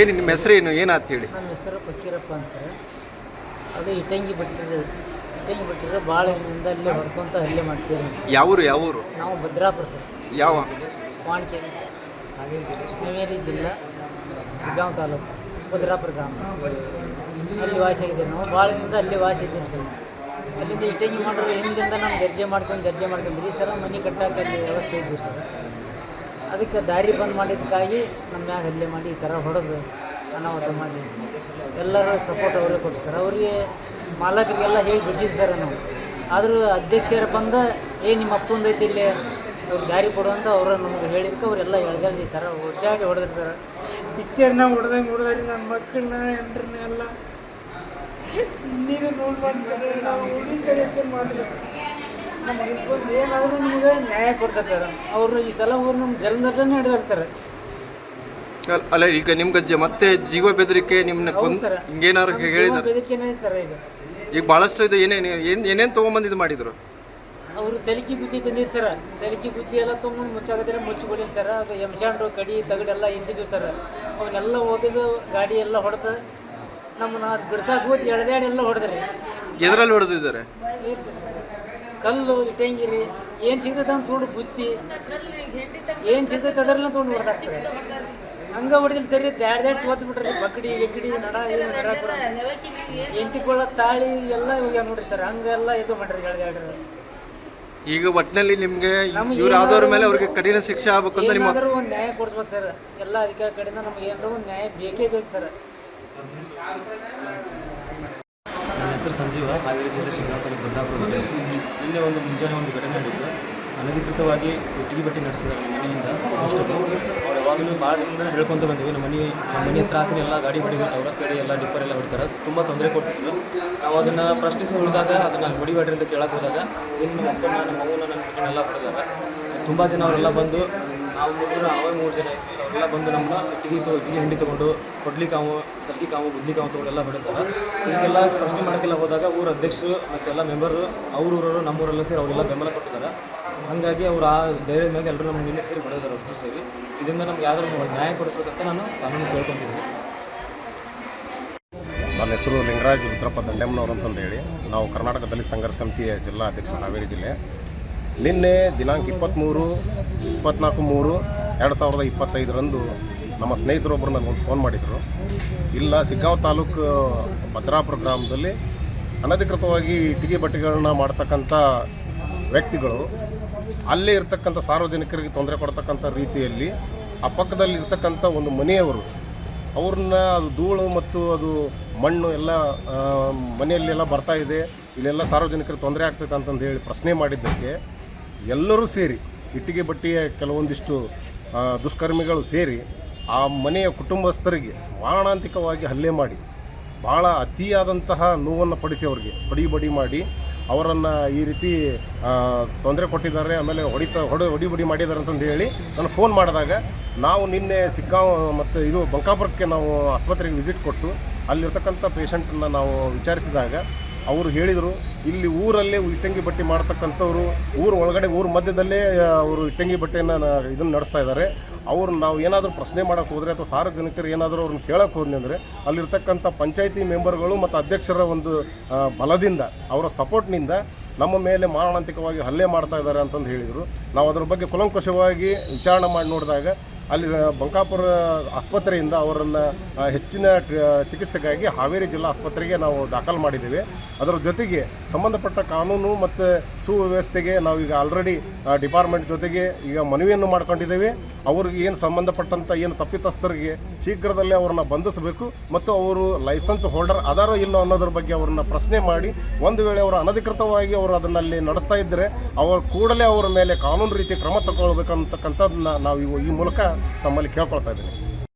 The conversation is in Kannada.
ಏನು ನಿಮ್ಮ ಏನು? ಆತು ಹೇಳಿ? ನಮ್ಮ ಹೆಸರು ಫಕೀರಪ್ಪ ಅಂತ ಸರ್. ಅದು ಇಟಂಗಿ ಬಿಟ್ಟಿರೋ ಇಟಂಗಿ ಬಿಟ್ಟಿರೋ ಭಾಳ ದಿನದಿಂದ ಅಲ್ಲೇ ಹೊಡ್ಕೊಂತ ಹಲ್ಲೆ ಮಾಡ್ತೀವಿ ಯಾವೂರು ಯಾವೂರು? ನಾವು ಭದ್ರಾಪುರ ಸರ್. ಯಾವ? ವಾಣಿಕೇರಿ ಸರ್. ಹಾವೇರಿ ಜಿಲ್ಲಾ ಶಿಗ್ಗಾಂವ್ ತಾಲೂಕು ಭದ್ರಾಪುರ ಗ್ರಾಮ. ಅಲ್ಲಿ ವಾಸಿಯಾಗಿದ್ದೀವಿ ನಾವು. ಭಾಳ ದಿನದಿಂದ ಅಲ್ಲಿ ವಾಸಿ ಇದ್ದೀವಿ ಸರ್ ಅಲ್ಲಿಂದ ಇಟಂಗಿ ಮಾಡೋರು ಹಿಂದಿಂದ ನಾವು ಗರ್ಜೆ ಮಾಡ್ಕೊಂಡು ಗರ್ಜೆ ಮಾಡ್ಕೊಂಡ್ರಿ ಸರ್ ಸಲ ಮನೆ ಕಟ್ಟಕ್ಕೆ ಅಲ್ಲಿ ವ್ಯವಸ್ಥೆ ಇದ್ದೀವಿ ಸರ್. ಅದಕ್ಕೆ ದಾರಿ ಬಂದ್ ಮಾಡಿದ್ದಕ್ಕಾಗಿ ನಮ್ಮ ಮ್ಯಾಗ ಹಲ್ಲೆ ಮಾಡಿ ಈ ಥರ ಹೊಡೆದು ಅನಾಹುತ ಮಾಡಿ. ಎಲ್ಲರೂ ಸಪೋರ್ಟ್ ಅವರೇ ಕೊಟ್ಟು ಸರ್ ಅವರಿಗೆ ಮಾಲಕರಿಗೆಲ್ಲ ಹೇಳಿ ಬಿಟ್ಟಿದ್ದು ಸರ್ ನಾವು. ಆದರೂ ಅಧ್ಯಕ್ಷರು ಬಂದ, ಏ, ನಿಮ್ಮ ಅಪ್ಪಂದು ಐತಿ ಇಲ್ಲಿ ಅವ್ರಿಗೆ ದಾರಿ ಕೊಡುವಂತ ಅವ್ರ ನಮ್ಗೆ ಹೇಳಿದ್ಕೆ ಅವರೆಲ್ಲ ಎಳ್ಗಲ್ದು ಈ ಥರ ಓಜಾಗಿ ಹೊಡೆದ್ರು ಸರ್ ಪಿಕ್ಚರ್ನ ಹೊಡೆದಂಗೆ ಹೊಡೆದ್ರಿ ನನ್ನ ಮಕ್ಕಳನ್ನ ಎಂಟ್ರನ್ನೆಲ್ಲ ಎಲ್ಲ. ನೀವೇ ನೋಡಿ ಮಾಡ್ತಾರೆ ನಾವು ಹೆಚ್ಚಿನ ಮಾಡಿದ್ರು ನಮ್ಮ ಹಸ್ಬೆಂಡ್ ಏನಾದರೂ ನಿಮಗೆ ನ್ಯಾಯ ಕೊಡ್ತಾರೆ ಸರ್. ಅವರು ಈ ಸಲ ಅವ್ರು ನಮ್ಮ ಜಲದರ್ಶನ ಹಿಡಿದಾರೆ ಸರ್. ಅಲ್- ಅಲ್ಲ ಈಗ ನಿಮ್ಗೆ ಮತ್ತೆ ಜೀವ ಬೆದರಿಕೆ ಹೌದು ಕೊಂದ್ ಸರ್. ಹಿಂಗೇನಾರು ಹೇಳಿದಾರೆ? ಬೆದರಿಕೆನೇ ಸರ್ ಈಗ? ಈಗ ಭಾಳಷ್ಟು ಇದು ಏನೇನು ಏನು ಏನೇನು ತೊಗೊಂಬಂದು ಇದು ಮಾಡಿದ್ರು? ಅವರು ಸಲಿಕೆ ಬುದ್ಧಿ ತಂದಿರಿ ಸರ್. ಸಲಿಕೆ ಬುದ್ಧಿ ಎಲ್ಲ ತುಂಬ ಮುಚ್ಚಾಗದ್ರೆ ಮುಚ್ಚಿಕೊಳ್ಳಿ ಸರ್. ಅದು ಎಮ್ಶಾಂಡು ಕಡಿ ತಗಡೆಲ್ಲ ಇಂಟಿದ್ವಿ ಸರ್. ಅವನ್ನೆಲ್ಲ ಹೋಗಿದ್ದು ಗಾಡಿ ಎಲ್ಲ ಹೊಡೆದು ನಮ್ಮನ್ನ ಬಿಡ್ಸಾಕ್ ಹೋಗಿ ಎಳ್ದಾಡಿ ಎಲ್ಲ ಹೊಡೆದ್ರಿ. ಎದರಲ್ಲಿ ಹೊಡೆದಿದ್ದಾರೆ? ಕಲ್ಲು ಇಟ್ಟಂಗಿರಿ ಏನು ಸಿಗ್ತೈತೆ ಅಂತ ನೋಡಿ ಬುತ್ತಿ. ಏನು ಸಿಗ್ತೈತೆ ಅದ್ರಲ್ಲ ತೊಗೊಂಡು ಹೊಡೆದಾಕ್ತಾರೆ ಹಂಗ ಹೊಡೆದಿಲ್ಲ ಸರಿ ದ್ಯಾಡ್ ದ್ಯಾಡ್ ಸೋತ್ ಬಿಟ್ರಿ ಬಕಡಿ ಎಕಡಿ ನಡ ಏನು ಎಂಟಿಕೊಳ್ಳ ತಾಳಿ ಎಲ್ಲ ಇವಾಗ ನೋಡ್ರಿ ಸರ್ ಹಂಗೆಲ್ಲ ಇದು ಮಾಡ್ರಿ ಎಳ್ದಾಡ್ರಿ ಈಗ ಒಟ್ಟಿನಲ್ಲಿ ನಿಮಗೆ ಇವ್ರು ಆದವ್ರ ಮೇಲೆ ಅವ್ರಿಗೆ ಕಠಿಣ ಶಿಕ್ಷೆ ಆಗ್ಬೇಕು ಅಂತ ನಿಮ್ಮ ಒಂದು ನ್ಯಾಯ ಕೊಡ್ಬೇಕು ಸರ್ ಎಲ್ಲ ಅಧಿಕಾರ ಕಡೆಯಿಂದ ನಮ್ಗೆ ಏನಾದ್ರು ಒಂದು ನ್ಯಾಯ ಬೇಕೇ ಬೇಕು ಸರ್. ಹೆಸರು ಸಂಜೀವ. ಹಾವೇರಿ ಜಿಲ್ಲೆ ಶಿಂಗಾಪಲ್ಲಿ ಬದಲಾಪುರ ನಿನ್ನೆ ಒಂದು ಮುಂಜಾನೆ ಒಂದು ಘಟನೆ ನಡೆಯಿತು ಅನಧಿಕೃತವಾಗಿ ಇಟ್ಟಿಗೆ ಬಟ್ಟೆ ನಡೆಸಿದ್ದಾರೆ ಮನೆಯಿಂದ ಯಾವಾಗಲೂ ಭಾಳ ದಿನದಿಂದ ಹೇಳ್ಕೊಂತ ಬಂದಿವಿ. ನಮ್ಮ ಮನೆ ನಮ್ಮ ಮನೆ ತ್ರಾಸಿನ ಎಲ್ಲ ಗಾಡಿ ಹೊಡಿಗಳು ಅವರ ಗಾಡಿ ಎಲ್ಲ ಡಿಪ್ಪರ್ ಎಲ್ಲ ಹೊಡಿತಾರೆ. ತುಂಬ ತೊಂದರೆ ಕೊಟ್ಟಿದ್ರು ನಾವು ಅದನ್ನು ಪ್ರಶ್ನಿಸಿ ಹೋದಾಗ, ಅದನ್ನು ಹೊಡಿಬೇಡ್ರಿ ಅಂತ ಕೇಳಕ್ಕೆ ಹೋದಾಗ, ನಮ್ಮ ಅಪ್ಪನ ನಮ್ಮ ಮಗುನ ನನ್ನ ಮಕ್ಕಳನ್ನೆಲ್ಲ ಹೊಡೆದಾಗ ತುಂಬ ಜನ ಅವರೆಲ್ಲ ಬಂದು ನಾವು ಮೂರು ಅವೇ ಮೂರು ಜನ ಇದ್ವಿ. ಅವರೆಲ್ಲ ಬಂದು ನಮ್ಮನ್ನ ಸಿಗಿ ತೊ ಇಡ್ಲಿ ಹಿಂಡಿ ತೊಗೊಂಡು ಕೊಡ್ಲಿ ಕಾವು ಸಲ್ಗಿ ಕಾವು ಗುದ್ಲಿ ಕಾವು ತೊಗೊಂಡೆಲ್ಲ ಹೊಡಿತಾರೆ ಇದಕ್ಕೆಲ್ಲ ಪ್ರಶ್ನೆ ಮಾಡೋಕ್ಕೆಲ್ಲ ಹೋದಾಗ ಊರ ಅಧ್ಯಕ್ಷರು ಮತ್ತೆಲ್ಲ ಮೆಂಬರು ಊರವರು ನಮ್ಮೂರೆಲ್ಲ ಸೇರಿ ಅವರೆಲ್ಲ ಬೆಂಬಲ ಕೊಟ್ಟಿದ್ದಾರೆ. ಹಾಗಾಗಿ ಅವರು ಆ ಧೈರ್ಯದ ಮೇಲೆ ಎಲ್ಲರೂ ನಮ್ಗೆ ನಿನ್ನೆ ಸೇರಿ ಹೊಡೆದಾರೆ ಅಷ್ಟು ಸೇರಿ. ಇದರಿಂದ ನಮ್ಗೆ ಯಾವ್ದಾದ್ರು ನ್ಯಾಯ ಕೊಡಿಸ್ಬೇಕಂತ ನಾನು ಕಾನೂನು ಕೇಳ್ಕೊತಿದ್ದೀನಿ ನನ್ನ ಹೆಸರು ಲಿಂಗರಾಜ್ ರುದ್ರಪ್ಪ ದಂಡೆಮ್ಮನವ್ರು ಅಂತಂದು ಹೇಳಿ ನಾವು ಕರ್ನಾಟಕದಲ್ಲಿ ಸಂಘರ್ಷ ಸಮಿತಿಯ ಜಿಲ್ಲಾ ಅಧ್ಯಕ್ಷ, ಹಾವೇರಿ ಜಿಲ್ಲೆ. ನಿನ್ನೆ ದಿನಾಂಕ ಇಪ್ಪತ್ತ್ಮೂರು ಇಪ್ಪತ್ನಾಲ್ಕು ಮೂರು, ಎರಡು ಸಾವಿರದ ಇಪ್ಪತ್ತೈದರಂದು ನಮ್ಮ ಸ್ನೇಹಿತರೊಬ್ಬರು ನನಗೊಂದು ಫೋನ್ ಮಾಡಿದರು. ಇಲ್ಲ, ಸಿಗ್ಗಾಂವ್ ತಾಲೂಕು ಭದ್ರಾಪುರ ಗ್ರಾಮದಲ್ಲಿ ಅನಧಿಕೃತವಾಗಿ ಇಟ್ಟಿಗೆ ಬಟ್ಟೆಗಳನ್ನ ಮಾಡ್ತಕ್ಕಂಥ ವ್ಯಕ್ತಿಗಳು ಅಲ್ಲೇ ಇರ್ತಕ್ಕಂಥ ಸಾರ್ವಜನಿಕರಿಗೆ ತೊಂದರೆ ಕೊಡ್ತಕ್ಕಂಥ ರೀತಿಯಲ್ಲಿ ಆ ಪಕ್ಕದಲ್ಲಿ ಇರ್ತಕ್ಕಂಥ ಒಂದು ಮನೆಯವರು ಅವ್ರನ್ನ ಅದು ಧೂಳು ಮತ್ತು ಅದು ಮಣ್ಣು ಎಲ್ಲ ಮನೆಯಲ್ಲೆಲ್ಲ ಬರ್ತಾ ಇದೆ, ಇಲ್ಲೆಲ್ಲ ಸಾರ್ವಜನಿಕರಿಗೆ ತೊಂದರೆ ಆಗ್ತೈತೆ ಅಂತಂದು ಹೇಳಿ ಪ್ರಶ್ನೆ ಮಾಡಿದ್ದಕ್ಕೆ ಎಲ್ಲರೂ ಸೇರಿ, ಇಟ್ಟಿಗೆ ಬಟ್ಟೆಯ ಕೆಲವೊಂದಿಷ್ಟು ದುಷ್ಕರ್ಮಿಗಳು ಸೇರಿ ಆ ಮನೆಯ ಕುಟುಂಬಸ್ಥರಿಗೆ ಮಾರಣಾಂತಿಕವಾಗಿ ಹಲ್ಲೆ ಮಾಡಿ ಭಾಳ ಅತಿಯಾದಂತಹ ನೋವನ್ನು ಪಡಿಸಿ ಅವರಿಗೆ, ಬಡಿ ಬಡಿ ಮಾಡಿ, ಅವರನ್ನು ಈ ರೀತಿ ತೊಂದರೆ ಕೊಟ್ಟಿದ್ದಾರೆ, ಆಮೇಲೆ ಹೊಡಿತ, ಹೊಡೆ, ಹೊಡಿ ಬಡಿ ಮಾಡಿದ್ದಾರೆ ಅಂತಂದು ಹೇಳಿ ನಾನು ಫೋನ್ ಮಾಡಿದಾಗ ನಾವು ನಿನ್ನೆ ಸಿಗ್ಗಾಂವ್ ಮತ್ತು ಇದು ಬಂಕಾಪುರಕ್ಕೆ ನಾವು ಆಸ್ಪತ್ರೆಗೆ ವಿಸಿಟ್ ಕೊಟ್ಟು ಅಲ್ಲಿರ್ತಕ್ಕಂಥ ಪೇಷಂಟನ್ನು ನಾವು ವಿಚಾರಿಸಿದಾಗ ಅವರು ಹೇಳಿದರು, ಇಲ್ಲಿ ಊರಲ್ಲೇ ಇಟ್ಟಂಗಿ ಬಟ್ಟೆ ಮಾಡ್ತಕ್ಕಂಥವ್ರು, ಊರು ಒಳಗಡೆ, ಊರ ಮಧ್ಯದಲ್ಲೇ ಅವರು ಇಟ್ಟಂಗಿ ಬಟ್ಟೆಯನ್ನು ಇದನ್ನು ನಡೆಸ್ತಾ ಇದ್ದಾರೆ ಅವ್ರು ನಾವು ಏನಾದರೂ ಪ್ರಶ್ನೆ ಮಾಡೋಕ್ಕೆ ಹೋದರೆ ಅಥವಾ ಸಾರ್ವಜನಿಕರು ಏನಾದರೂ ಅವ್ರನ್ನ ಕೇಳಕ್ಕೆ ಹೋದ್ನಿ ಅಂದರೆ, ಅಲ್ಲಿರ್ತಕ್ಕಂಥ ಪಂಚಾಯಿತಿ ಮೆಂಬರ್ಗಳು ಮತ್ತು ಅಧ್ಯಕ್ಷರ ಒಂದು ಬಲದಿಂದ, ಅವರ ಸಪೋರ್ಟ್ನಿಂದ ನಮ್ಮ ಮೇಲೆ ಮಾರಣಾಂತಿಕವಾಗಿ ಹಲ್ಲೆ ಮಾಡ್ತಾ ಇದ್ದಾರೆ ಅಂತಂದು ಹೇಳಿದರು. ನಾವು ಅದ್ರ ಬಗ್ಗೆ ಕುಲಂಕುಷವಾಗಿ ವಿಚಾರಣೆ ಮಾಡಿ ನೋಡಿದಾಗ ಅಲ್ಲಿ ಬಂಕಾಪುರ ಆಸ್ಪತ್ರೆಯಿಂದ ಅವರನ್ನು ಹೆಚ್ಚಿನ ಚಿಕಿತ್ಸೆಗಾಗಿ ಹಾವೇರಿ ಜಿಲ್ಲಾ ಆಸ್ಪತ್ರೆಗೆ ನಾವು ದಾಖಲು ಮಾಡಿದ್ದೇವೆ. ಅದರ ಜೊತೆಗೆ ಸಂಬಂಧಪಟ್ಟ ಕಾನೂನು ಮತ್ತು ಸುವ್ಯವಸ್ಥೆಗೆ ನಾವು ಈಗ ಆಲ್ರೆಡಿ ಡಿಪಾರ್ಟ್ಮೆಂಟ್ ಜೊತೆಗೆ ಈಗ ಮನವಿಯನ್ನು ಮಾಡ್ಕೊಂಡಿದ್ದೇವೆ. ಅವ್ರಿಗೆ ಏನು ಸಂಬಂಧಪಟ್ಟಂಥ ಏನು ತಪ್ಪಿತಸ್ಥರಿಗೆ ಶೀಘ್ರದಲ್ಲೇ ಅವರನ್ನು ಬಂಧಿಸಬೇಕು ಮತ್ತು ಅವರು ಲೈಸೆನ್ಸ್ ಹೋಲ್ಡರ್ ಅದಾರೋ ಇಲ್ಲೋ ಅನ್ನೋದ್ರ ಬಗ್ಗೆ ಅವರನ್ನು ಪ್ರಶ್ನೆ ಮಾಡಿ, ಒಂದು ವೇಳೆ ಅವರು ಅನಧಿಕೃತವಾಗಿ ಅವರು ಅದನ್ನಲ್ಲಿ ನಡೆಸ್ತಾ ಇದ್ದರೆ ಅವರು ಕೂಡಲೇ ಅವರ ಮೇಲೆ ಕಾನೂನು ರೀತಿ ಕ್ರಮ ತಗೊಳ್ಬೇಕಂತಕ್ಕಂಥದ್ದನ್ನ ನಾವು ಈ ಮೂಲಕ ತಮ್ಮಲ್ಲಿ ಕೇಳ್ಕೊಳ್ತಾ ಇದ್ದೀನಿ.